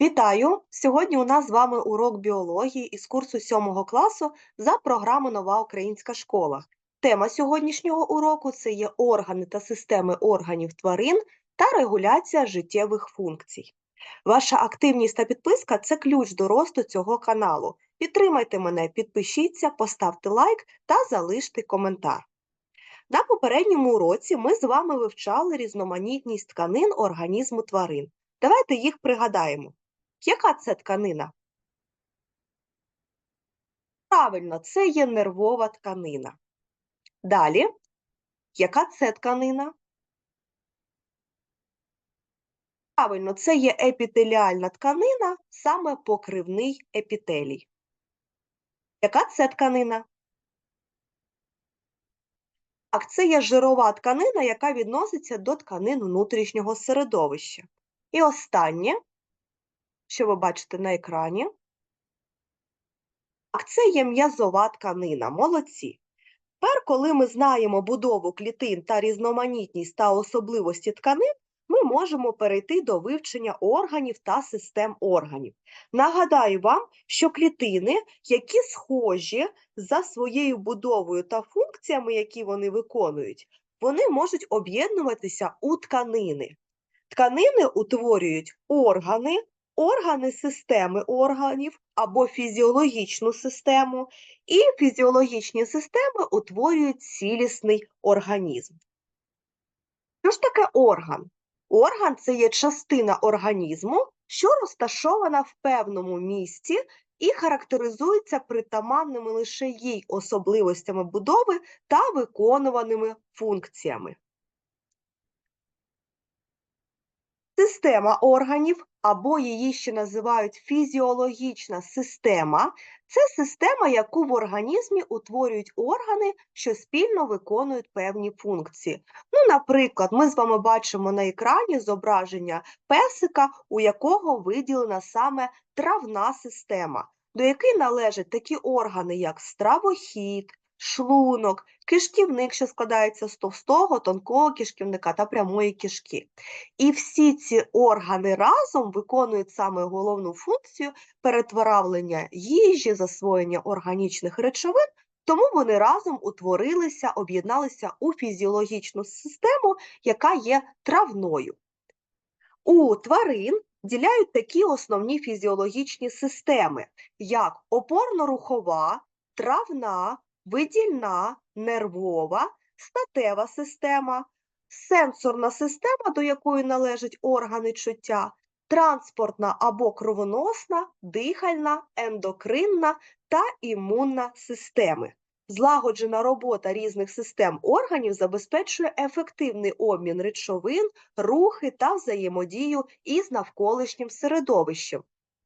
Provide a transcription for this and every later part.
Вітаю! Сьогодні у нас з вами урок біології із курсу 7 класу за програмою Нова Українська школа. Тема сьогоднішнього уроку це є органи та системи органів тварин та регуляція життєвих функцій. Ваша активність та підписка це ключ до росту цього каналу. Підтримайте мене, підпишіться, поставте лайк та залиште коментар. На попередньому уроці ми з вами вивчали різноманітність тканин організму тварин. Давайте їх пригадаємо. Яка це тканина? Правильно, це є нервова тканина. Далі, яка це тканина? Правильно, це є епітеліальна тканина, саме покривний епітелій. Яка це тканина? Так, це є жирова тканина, яка відноситься до тканин внутрішнього середовища. І останнє, що ви бачите на екрані, так, це є м'язова тканина. Молодці. Тепер, коли ми знаємо будову клітин та різноманітність та особливості тканин, ми можемо перейти до вивчення органів та систем органів. Нагадаю вам, що клітини, які схожі за своєю будовою та функціями, які вони виконують, вони можуть об'єднуватися у тканини. Тканини утворюють органи, органи системи органів або фізіологічну систему, і фізіологічні системи утворюють цілісний організм. Що ж таке орган? Орган це є частина організму, що розташована в певному місці і характеризується притаманними лише їй особливостями будови та виконуваними функціями. Система органів, або її ще називають фізіологічна система, це система, яку в організмі утворюють органи, що спільно виконують певні функції. Ну, Наприклад, ми з вами бачимо на екрані зображення песика, у якого виділена саме травна система, до якої належать такі органи, як стравохід, шлунок, кишківник, що складається з товстого, тонкого кишківника та прямої кишки. І всі ці органи разом виконують саме головну функцію перетворавлення їжі, засвоєння органічних речовин, тому вони разом утворилися, об'єдналися у фізіологічну систему, яка є травною. У тварин діляють такі основні фізіологічні системи, як опорно-рухова, травна, видільна, нервова, статева система, сенсорна система, до якої належать органи чуття, транспортна або кровоносна, дихальна, ендокринна та імунна системи. Злагоджена робота різних систем органів забезпечує ефективний обмін речовин, рухи та взаємодію із навколишнім середовищем.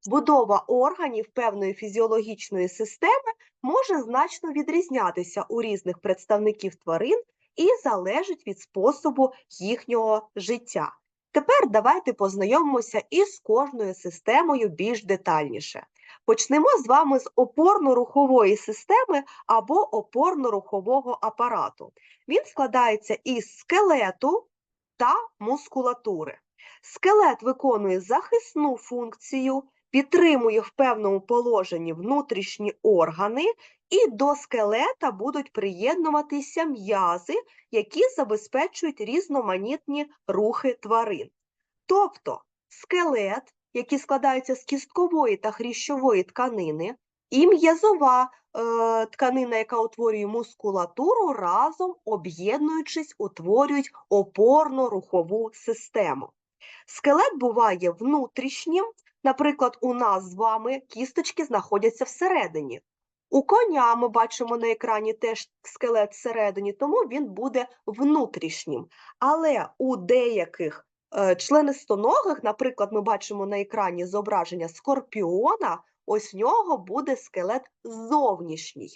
Будова органів певної фізіологічної системи може значно відрізнятися у різних представників тварин і залежить від способу їхнього життя. Тепер давайте познайомимося із кожною системою більш детальніше. Почнемо з вами з опорно-рухової системи або опорно-рухового апарату. Він складається із скелету та мускулатури. Скелет виконує захисну функцію, підтримує в певному положенні внутрішні органи, і до скелета будуть приєднуватися м'язи, які забезпечують різноманітні рухи тварин. Тобто скелет, який складається з кісткової та хрящової тканини, і м'язова е, тканина, яка утворює мускулатуру, разом об'єднуючись, утворюють опорно-рухову систему. Скелет буває внутрішнім, наприклад, у нас з вами кісточки знаходяться всередині. У коня ми бачимо на екрані теж скелет всередині, тому він буде внутрішнім. Але у деяких е, членистоногих, наприклад, ми бачимо на екрані зображення скорпіона, ось в нього буде скелет зовнішній,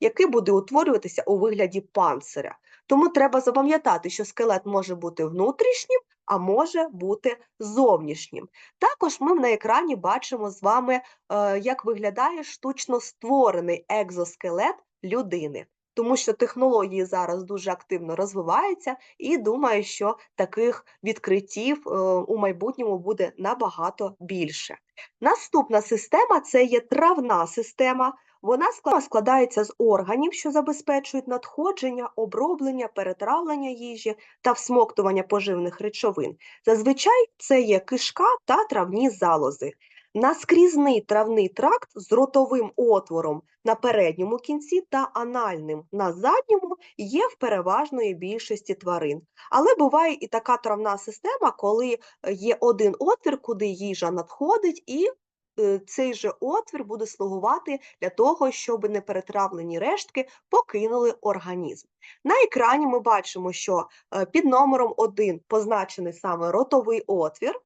який буде утворюватися у вигляді панциря. Тому треба запам'ятати, що скелет може бути внутрішнім, а може бути зовнішнім. Також ми на екрані бачимо з вами, е, як виглядає штучно створений екзоскелет людини. тому що технології зараз дуже активно розвиваються, і думаю, що таких відкриттів е, у майбутньому буде набагато більше. Наступна система це є травна система. Вона скла- складається з органів, що забезпечують надходження, оброблення, перетравлення їжі та всмоктування поживних речовин. Зазвичай це є кишка та травні залози. Наскрізний травний тракт з ротовим отвором на передньому кінці та анальним на задньому є в переважної більшості тварин. Але буває і така травна система, коли е, є один отвір, куди їжа надходить, і цей же отвір буде слугувати для того, щоб неперетравлені рештки покинули організм. На екрані ми бачимо, що е, під номером 1 позначений саме ротовий отвір,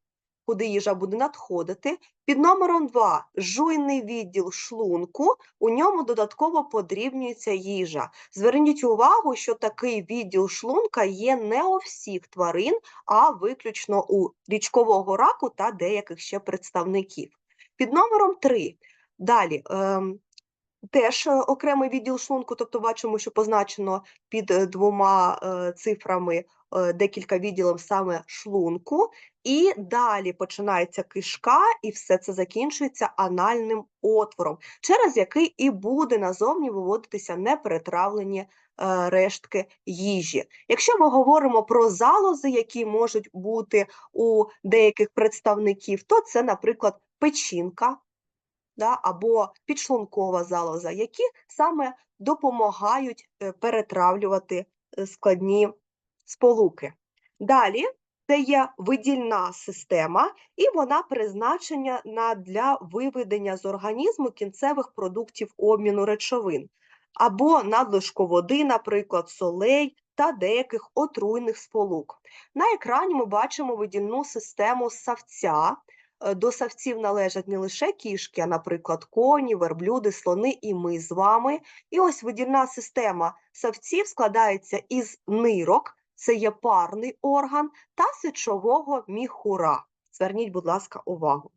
куди їжа буде надходити. Під номером 2 жуйний відділ шлунку, у ньому додатково подрібнюється їжа. Зверніть увагу, що такий відділ шлунка є не у всіх тварин, а виключно у річкового раку та деяких ще представників. Під номером 3 далі. ем, Теж е, окремий відділ шлунку, тобто бачимо, що позначено під е, двома е, цифрами декілька відділів саме шлунку, і далі починається кишка, і все це закінчується анальним отвором, через який і буде назовні виводитися неперетравлені рештки їжі. Якщо ми говоримо про залози, які можуть бути у деяких представників, то це, наприклад, печінка, да, або підшлункова залоза, які саме допомагають е, перетравлювати е, складні сполуки. Далі це є видільна система, і вона призначена на, для виведення з організму кінцевих продуктів обміну речовин, або надлишку води, наприклад, солей та деяких отруйних сполук. На екрані ми бачимо видільну систему савця. Е, До савців належать не лише кішки, а, наприклад, коні, верблюди, слони і ми з вами. І ось видільна система савців складається із нирок, це є парний орган, та сечового міхура. Зверніть, будь ласка, увагу.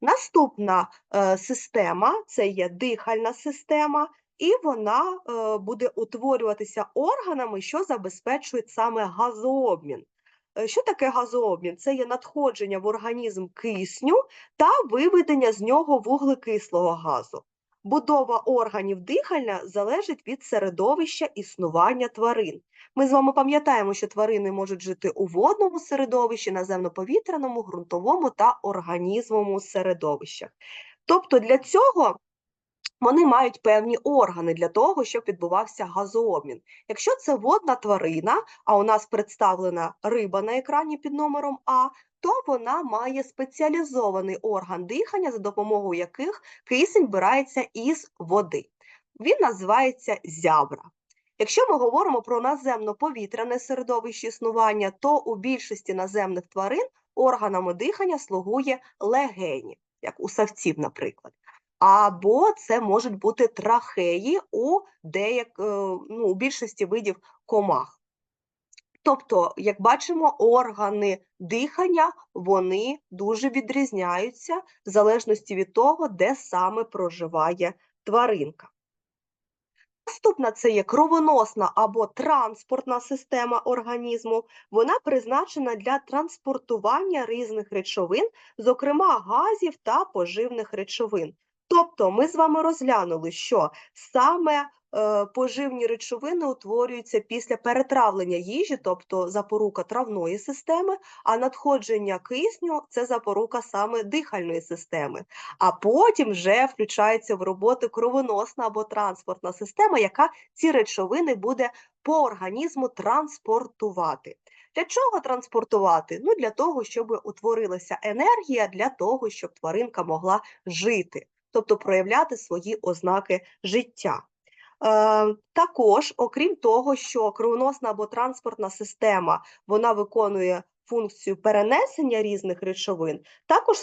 Наступна е, система це є дихальна система, і вона е, буде утворюватися органами, що забезпечують саме газообмін. Е, Що таке газообмін? Це є надходження в організм кисню та виведення з нього вуглекислого газу. Будова органів дихальня залежить від середовища існування тварин. Ми з вами пам'ятаємо, що тварини можуть жити у водному середовищі, наземно-повітряному, ґрунтовому та організмовому середовищах. Тобто для цього вони мають певні органи для того, щоб відбувався газообмін. Якщо це водна тварина, а у нас представлена риба на екрані під номером А, то вона має спеціалізований орган дихання, за допомогою яких кисень вбирається із води. Він називається зябра. Якщо ми говоримо про наземно-повітряне середовище існування, то у більшості наземних тварин органами дихання слугує легені, як у савців, наприклад. Або це можуть бути трахеї у деяк, е, ну, у більшості видів комах. Тобто, як бачимо, органи дихання вони дуже відрізняються в залежності від того, де саме проживає тваринка. Наступна це є кровоносна або транспортна система організму. Вона призначена для транспортування різних речовин, зокрема газів та поживних речовин. Тобто ми з вами розглянули, що саме е, поживні речовини утворюються після перетравлення їжі, тобто запорука травної системи, а надходження кисню це запорука саме дихальної системи. А потім вже включається в роботу кровоносна або транспортна система, яка ці речовини буде по організму транспортувати. Для чого транспортувати? Ну, для того, щоб утворилася енергія, для того, щоб тваринка могла жити, тобто проявляти свої ознаки життя. Е, також, окрім того, що кровоносна або транспортна система вона виконує функцію перенесення різних речовин, також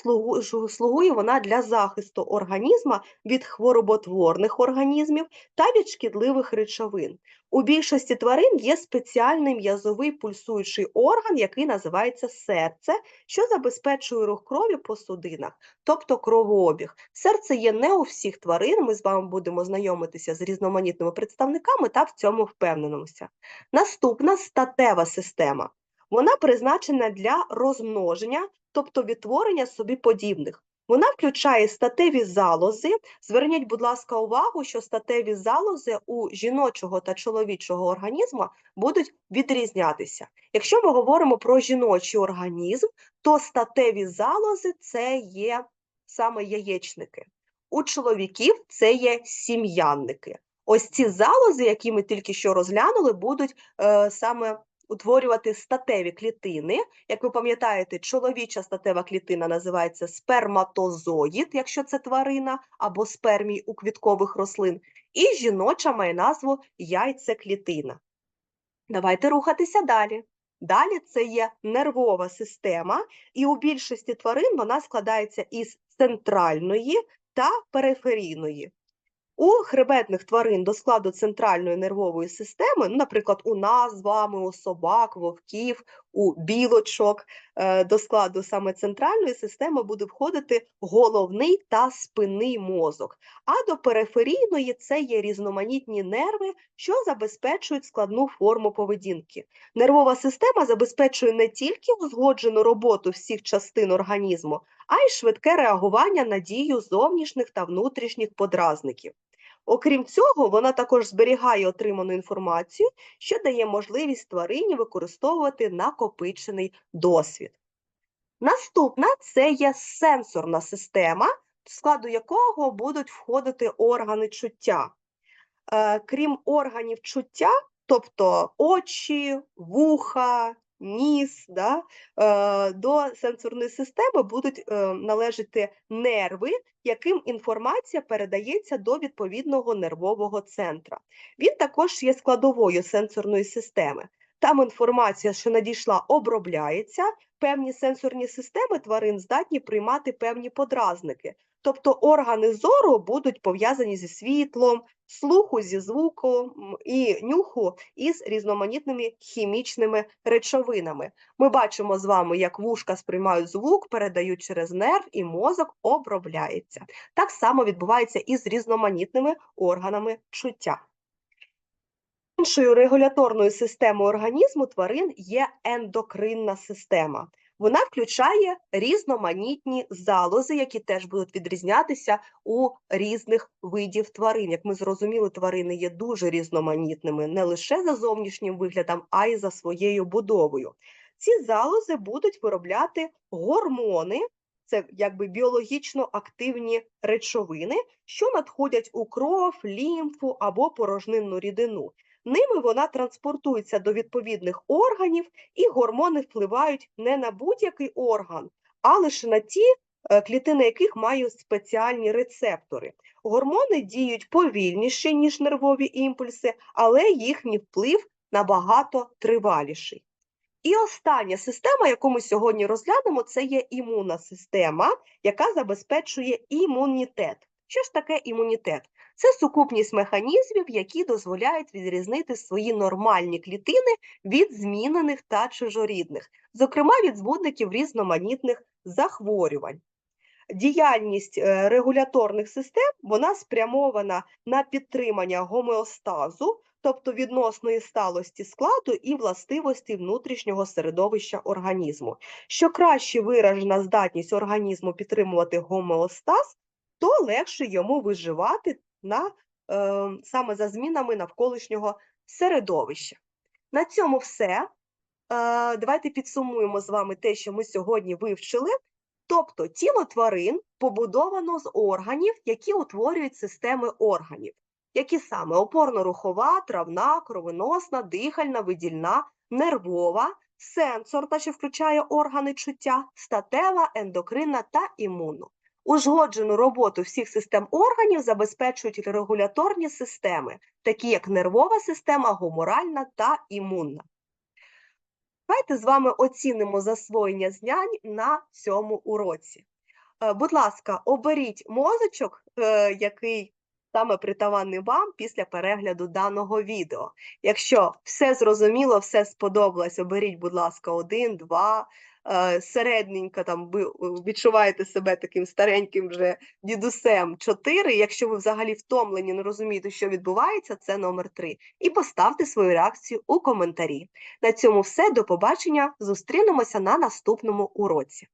слугує вона для захисту організма від хвороботворних організмів та від шкідливих речовин. У більшості тварин є спеціальний м'язовий пульсуючий орган, який називається серце, що забезпечує рух крові по судинах, тобто кровообіг. Серце є не у всіх тварин. Ми з вами будемо знайомитися з різноманітними представниками та в цьому впевненимося. Наступна статева система. Вона призначена для розмноження, тобто відтворення собі подібних. Вона включає статеві залози. Зверніть, будь ласка, увагу, що статеві залози у жіночого та чоловічого організму будуть відрізнятися. Якщо ми говоримо про жіночий організм, то статеві залози це є саме яєчники. У чоловіків це є сім'янники. Ось ці залози, які ми тільки що розглянули, будуть е, саме утворювати статеві клітини. Як ви пам'ятаєте, чоловіча статева клітина називається сперматозоїд, якщо це тварина, або спермій у квіткових рослин, і жіноча має назву яйцеклітина. Давайте рухатися далі. Далі це є нервова система, і у більшості тварин вона складається із центральної та периферійної. У хребетних тварин до складу центральної нервової системи, ну, наприклад, у нас з вами, у собак, вовків, у білочок, е, до складу саме центральної системи буде входити головний та спинний мозок. А до периферійної це є різноманітні нерви, що забезпечують складну форму поведінки. Нервова система забезпечує не тільки узгоджену роботу всіх частин організму, а й швидке реагування на дію зовнішніх та внутрішніх подразників. Окрім цього, вона також зберігає отриману інформацію, що дає можливість тварині використовувати накопичений досвід. Наступна це є сенсорна система, в складу якого будуть входити органи чуття. Е, Крім органів чуття, тобто очі, вуха, ніс, да, е, до сенсорної системи будуть е, належати нерви, яким інформація передається до відповідного нервового центра. Він також є складовою сенсорної системи. Там інформація, що надійшла, обробляється. Певні сенсорні системи тварин здатні приймати певні подразники. Тобто органи зору будуть пов'язані зі світлом, слуху зі звуком і нюху із різноманітними хімічними речовинами. Ми бачимо з вами, як вушка сприймають звук, передають через нерв, і мозок обробляється. Так само відбувається і з різноманітними органами чуття. Іншою регуляторною системою організму тварин є ендокринна система. Вона включає різноманітні залози, які теж будуть відрізнятися у різних видів тварин. Як ми зрозуміли, тварини є дуже різноманітними не лише за зовнішнім виглядом, а й за своєю будовою. Ці залози будуть виробляти гормони, це якби біологічно активні речовини, що надходять у кров, лімфу або порожнинну рідину. Ними вона транспортується до відповідних органів, і гормони впливають не на будь-який орган, а лише на ті, е, клітини яких мають спеціальні рецептори. Гормони діють повільніше, ніж нервові імпульси, але їхній вплив набагато триваліший. І остання система, яку ми сьогодні розглянемо, це є імунна система, яка забезпечує імунітет. Що ж таке імунітет? Це сукупність механізмів, які дозволяють відрізнити свої нормальні клітини від змінених та чужорідних, зокрема від збудників різноманітних захворювань. Діяльність е, регуляторних систем вона спрямована на підтримання гомеостазу, тобто відносної сталості складу і властивості внутрішнього середовища організму. Що краще виражена здатність організму підтримувати гомеостаз, то легше йому виживати на, е, саме за змінами навколишнього середовища. На цьому все. Е, давайте підсумуємо з вами те, що ми сьогодні вивчили. Тобто тіло тварин побудовано з органів, які утворюють системи органів, які саме опорно-рухова, травна, кровоносна, дихальна, видільна, нервова, сенсорна, що включає органи чуття, статева, ендокринна та імунну. Узгоджену роботу всіх систем органів забезпечують регуляторні системи, такі як нервова система, гуморальна та імунна. Давайте з вами оцінимо засвоєння знань на цьому уроці. Е, Будь ласка, оберіть мозочок, е, який саме притаманний вам після перегляду даного відео. Якщо все зрозуміло, все сподобалось, оберіть, будь ласка, один, два. е, Середненько там е, відчуваєте себе таким стареньким вже дідусем 4. Якщо ви взагалі втомлені, не розумієте, що відбувається, це номер 3. І поставте свою реакцію у коментарі. На цьому все. До побачення. Зустрінемося на наступному уроці.